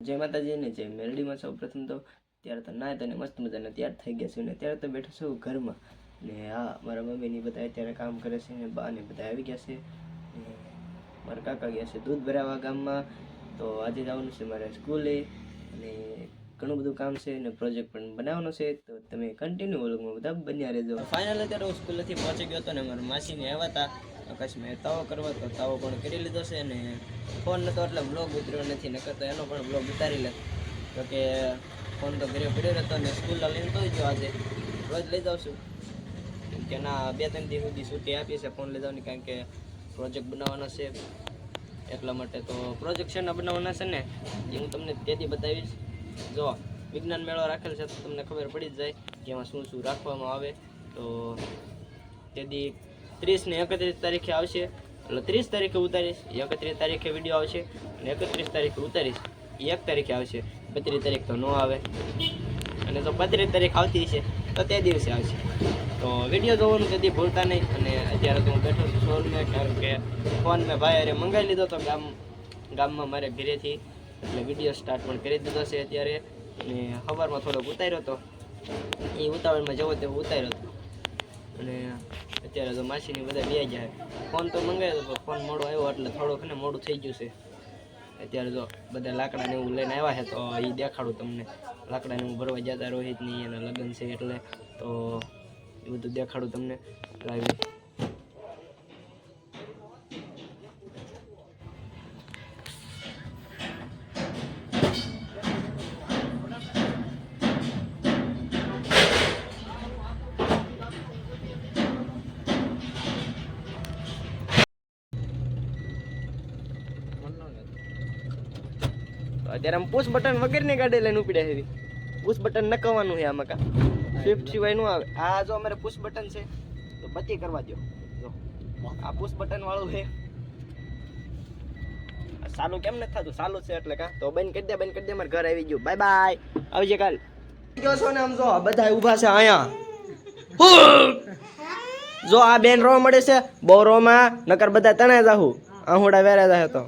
જય માતાજી ને જય મેલડીમાં સૌ પ્રથમ તો ત્યારે તો ના તને મસ્ત મજાના તૈયાર થઈ ગયા છે ને ત્યારે તો બેઠો છું ઘરમાં. ને હા, મારા મમ્મીની બધા અત્યારે કામ કરે છે ને બા ને બધા આવી ગયા છે. ને મારા કાકા ગયા છે દૂધ ભરાવા ગામમાં. તો આજે જવાનું છે મારે સ્કૂલે. અને ઘણું બધું કામ છે ને પ્રોજેક્ટ પણ બનાવવાનો છે. તો તમે કન્ટિન્યુ બધા બન્યા રહેજો. ફાઇનલ અત્યારે હું સ્કૂલેથી પહોંચી ગયો હતો ને મારા માસીને આવ્યા હતા. આકાશ મહેતાઓ કરવા તો તાવો પણ કરી લીધો છે ને ફોન નતો, એટલે બ્લોગ ઉતર્યો નથી, નકર તો એનો પણ બ્લોગ ઉતારી લે તો કે ફોન તો ઘરે પડ્યો નતો ને સ્કૂલ લઈને તો જો આજે. રોજ લઈ જાઉં છું. તેના બે ત્રણ દિવસ સુધી છૂટી આપી છે ફોન લઈ જવાની કારણ કે પ્રોજેક્ટ બનાવવાનો છે. એટલા માટે તો પ્રોજેક્ટ છે ને બનાવવાના છે ને, એ હું તમને તેથી બતાવીશ. જો, વિજ્ઞાન મેળો રાખેલ છે તો તમને ખબર પડી જ જાય કે એમાં શું શું રાખવામાં આવે. તો તેથી ત્રીસ ને એકત્રીસ તારીખે આવશે એટલે ત્રીસ તારીખે ઉતારીશ, એકત્રીસ તારીખે વીડિયો આવશે અને એકત્રીસ તારીખે ઉતારીશ, એક તારીખે આવશે, બત્રીસ તારીખ તો ન આવે. અને જો બત્રીસ તારીખ આવતી છે તો તે દિવસે આવશે. તો વીડિયો જોવાનું કદી ભૂલતા નહીં અને અત્યારે તો હું બેઠો છું શોરૂમે, કારણ કે ફોન મેં ભાઈ અરે મંગાવી લીધો તો ગામ, ગામમાં મારે ઘરેથી, એટલે વીડિયો સ્ટાર્ટ પણ કરી દીધો છે અત્યારે. અને સવારમાં થોડોક ઉતાર્યો હતો એ ઉતાવળમાં જવો તે ઉતાર્યો હતો અને અત્યારે તો માસીની બધા બે જાય ફોન તો મંગાવ્યો હતો પણ ફોન મોડો આવ્યો એટલે થોડોક ને મોડું થઈ ગયું છે. અત્યારે તો બધા લાકડાને એવું લઈને આવ્યા છે તો એ દેખાડું તમને. લાકડાને હું ભરવા જતા રોહિતની એના લગ્ન છે એટલે તો એ બધું દેખાડું તમને. લાવી. અત્યારે આમ પુશ બટન વગરની ગાડી લઈને ઉપડ્યા છે. પુશ બટન નકવાનું છે આમાં કા સ્વિફ્ટ સિવાયનું આવે. આ જો અમારે પુશ બટન છે તો બચી કરવા દો જો. આ પુશ બટન વાળું છે. સાલું કેમ નથી થતું? સાલું છે એટલે કા. તો બંધ કરી દે બંધ કરી દે મારે ઘર આવી ગયું. બાય બાય આવજે કાલ. કયો છો ને આમ જો બધા ઊભા છે અહીંયા. જો આ બેન રો મળે છે બહુ રોમાં નકર બધા તણે જાહુ. આહુડા વેરા જાહે તો.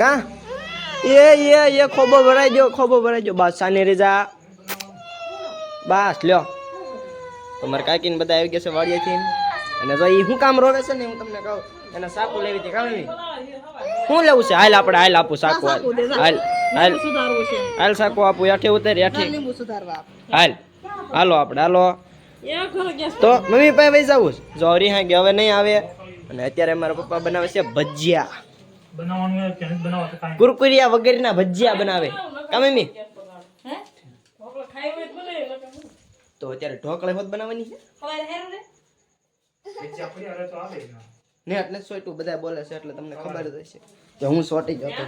કા? એ એ એ ખોબો ભરાઈ ગયો ખોબો ભરાઈ ગયો. સાની રીજા. બસ લ્યો. તમારે કાકીને બધા આવી ગયા છે વાડિયાથી અને જો એ શું કામ રોવે છે ને હું તમને કહું. એને સાકુ લેવી હતી નહીં શું લેવું છે? હાલ આપણે હાલ આપું સાકુ હાલ. હાલ હાલ. હાલ સાકુ આપું યાઠે ઉતારી યાઠે હાલ. હાલો આપણે હાલો. તો મમ્મી પાસે ભાઈ જવું છે? જો રીહા કે હવે નહીં આવે. અને અત્યારે મારા પપ્પા બનાવે છે ભજીયા. બનાવવાનું કે નથી કાંઈ. કુરકુરિયા વગેરેના ભજીયા બનાવે. કા મી તો અત્યારે ઢોકળે હોત બનાવવાની છે? ને. એટલે સોટું બધા બોલે છે એટલે તમને ખબર જ હશે. કે હું સોટી જતો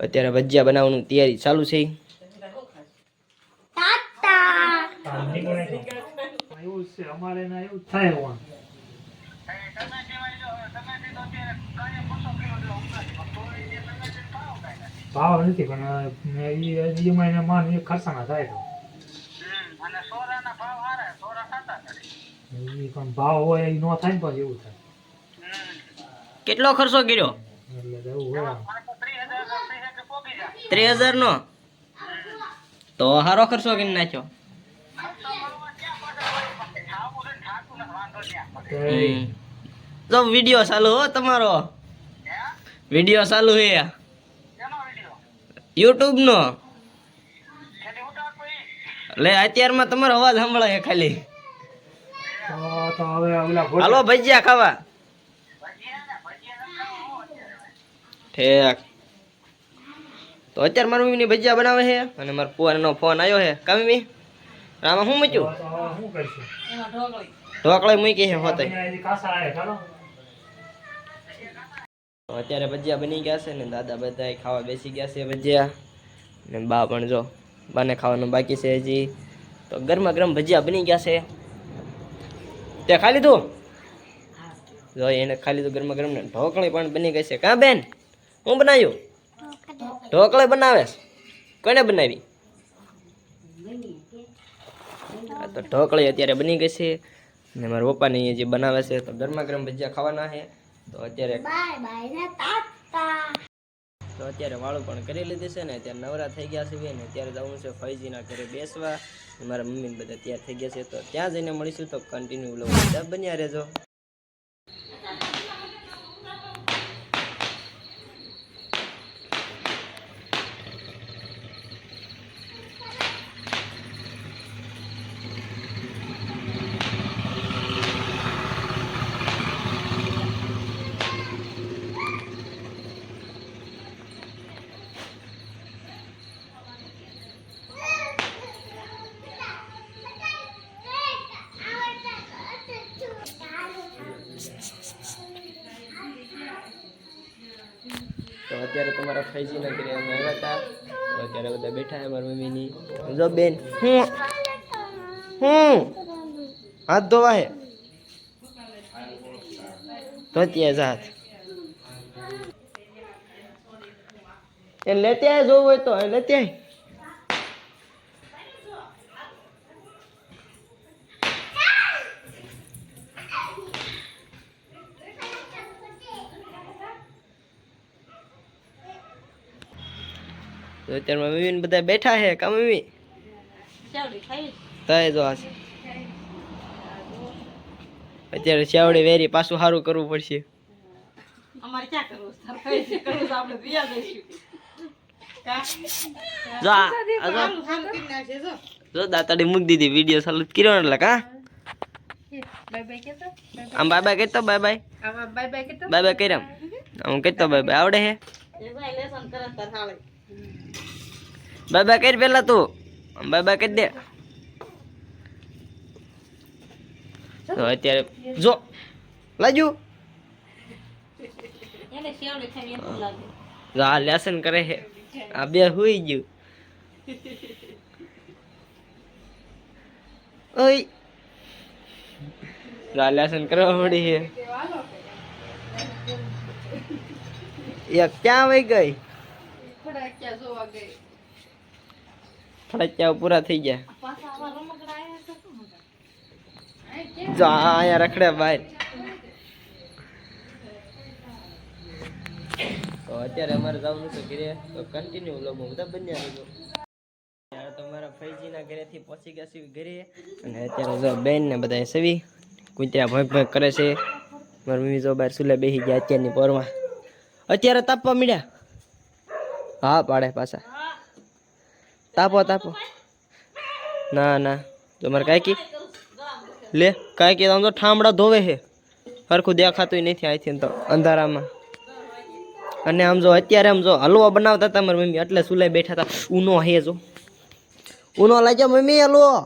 અત્યારે ભજીયા બનાવવાનું તૈયારી ચાલુ છે. એવું છે અમારે એવું થાય ભાવ નથી પણ એ ઈ- ઈમાં માન એ ખર્ચાના થાય તો. પણ ભાવ હોય એ નો થાય ને પછી એવું થાય. કેટલો ખર્ચો કર્યો? એટલે એવું હોય. ત્રીસ હજાર નો તો સારો ખર્ચો કરી નાખ્યો. તો હમ. તો વીડિયો ચાલુ હો તમારો. વીડિયો ચાલુ હે. યુટ્યુબ નો લે અત્યારમાં તમારો અવાજ સંભળાય ખાલી. તો- તો હવે ઓલા ભોજ- હાલો ભજીયા ખાવા. ઠેક. તો અત્યારે મારી મમ્મીની ભજીયા બનાવે છે અને મારા પુવાનો ફોન આવ્યો છે કામી રામા શું મૂક્યું? ઢોકળાઈ હવે શું કરશું? ઢોકળા. મૂકી છે હોતે અત્યારે ભજીયા બની ગયા છે ને દાદા બધા ખાવા બેસી ગયા છે ભજીયા. ને બા પણ જો, બાને ખાવાનું બાકી છે હજી. તો ગરમા ગરમ ભજીયા બની ગયા છે. તે ખાઈ લીધું? જો એને ખાઈ લીધું ગરમા ગરમ ને ઢોકળી પણ બની ગઈ છે. કા બેન? હું બનાવ્યું? ઢોકળી બનાવે? કોને બનાવી? તો ઢોકળી અત્યારે બની ગઈ છે. ને મારા પપ્પાને જે બનાવે છે, તો ગરમા ગરમ ભજીયા ખાવાના છે. તો અત્યારે બાય બાય ને ટાટા. તો અત્યારે વાળું પણ કરી લીધી છે ને અત્યારે નવરા થઈ ગયા છે ને અત્યારે જવું છે ફૈજીના ઘરે બેસવા. મારા મમ્મી બધા તૈયાર થઈ ગયા છે તો ત્યાં જઈને મળીશું તો કન્ટિન્યુ લો બધા બન્યા રહેજો. અત્યારે તમારા ફૈજીના ઘરે અમે આવ્યા હતા. અત્યારે બધા બેઠા છે મારા મમ્મીની. જો બેન, હું? હું? હાથ ધોવા હે? તો ત્યાં હાથ એ લેતે જોવું હોય તો લેતે તો અત્યારે મારા મમ્મી ને બધા બેઠા છે કા મમ્મી તય જો આ છે. અત્યારે ચાવડી વેરી પાછું સારું કરવું પડશે અમારે ક્યાં કરવું છે? તારે કઈ રીતે કરવું છે? આપણે બીજા જઈશું. કા? જો આ- આ જો સારું, સારું કરી નાખશે, જો. જો દાતાડી મૂકી દીધી વીડિયો ચાલુ જ કર્યો ને એટલે કા આમ બાય બાય કહેતો બાય બાય આમાં bye bye કીધું? બાય બાય કર્યા આમ કહેતો બાય બાય આવડે હે બાય બાય કરી પેલા તું? બાય બાય કરી દે? તો અત્યારે જો લાજુ? આ લેસન કરે છે. આ બે હુઈ ગયું. ઓય. આ લેસન કરવા પડી છે. એક ક્યાં વહી ગઈ? ફટાકિયા જોવા ગઈ. પૂરા થઈ ગયા. પાછા આવા રમકડા આયા છે શું મજા? જો અહીંયા રખડે બહાર તો અત્યારે અમારે જવાનું છે ઘરે. તો કન્ટિન્યુ લોકો બધા બન્યા રહેજો. ત્યારે તો મારા ફૈજીના ઘરેથી પહોંચી ગયા છીએ ઘરે. અને અત્યારે જો બેન ને બધા સવી. કુતરા ભોંક ભોંક કરે છે. મારી મમ્મી જો બહાર સુલે બેસી ગયા અત્યારની પોરમાં. અત્યારે તાપવા મળ્યા હા, પાડે પાછા. તાપો તાપો. ના ના. તમારે કાંઈ લે, કાંઈ કી, આમ તો ઠામડા ધોવે છે. સરખું દેખાતું નથી અહીંથી તો અંધારામાં. અને આમ જો અત્યારે આમ જો હલવો બનાવતા હતા મારી મમ્મી, એટલે સુલાઈ બેઠા હતા. ઉનો હે જો. ઉનો લાગ્યો, મમ્મી, હલવો.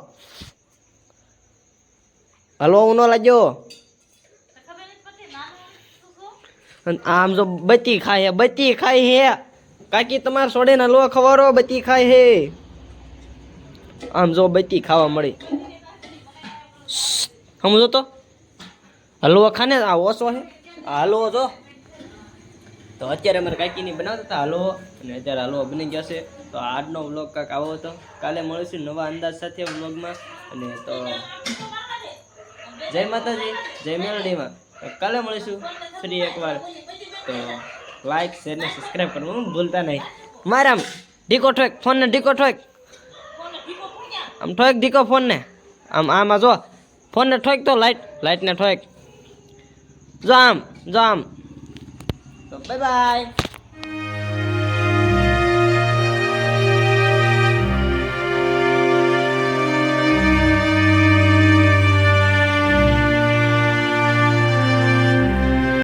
હલવો, ઉનો લાગ્યો. આમ જો બત્તી ખાય બત્તી ખાય હે કાકી, તમારે સોડે ને લો ખવારો બત્તી ખાય હે. આમ જો બતી ખાવા મળી. સમજો તો? હલવો ખાને, આ ઓછો હે. આ હલવો જો. તો અત્યારે અમારે કાકીની બનાવતા હતા હલવો અને અત્યારે હલવો બની ગયા છે. તો આજનો વ્લોગ કાંક આવો હતો. કાલે મળીશું નવા અંદાજ સાથે વ્લોગમાં. અને તો જય માતાજી, જય મેલડીમાં. કાલે મળીશું ફરી એકવાર. તો લાઈક શેર ને સબસ્ક્રાઇબ કરવાનું ભૂલતા નહીં. મારામ ઢીકો ઠોક, ફોનને ઢીકો ઠોક. આમ ઠોક ઢીકો ફોનને. આમ આમાં જો, ફોનને ઠોક તો લાઈટ લાઈટને ઠોક. જો આમ જો આમ. Bye by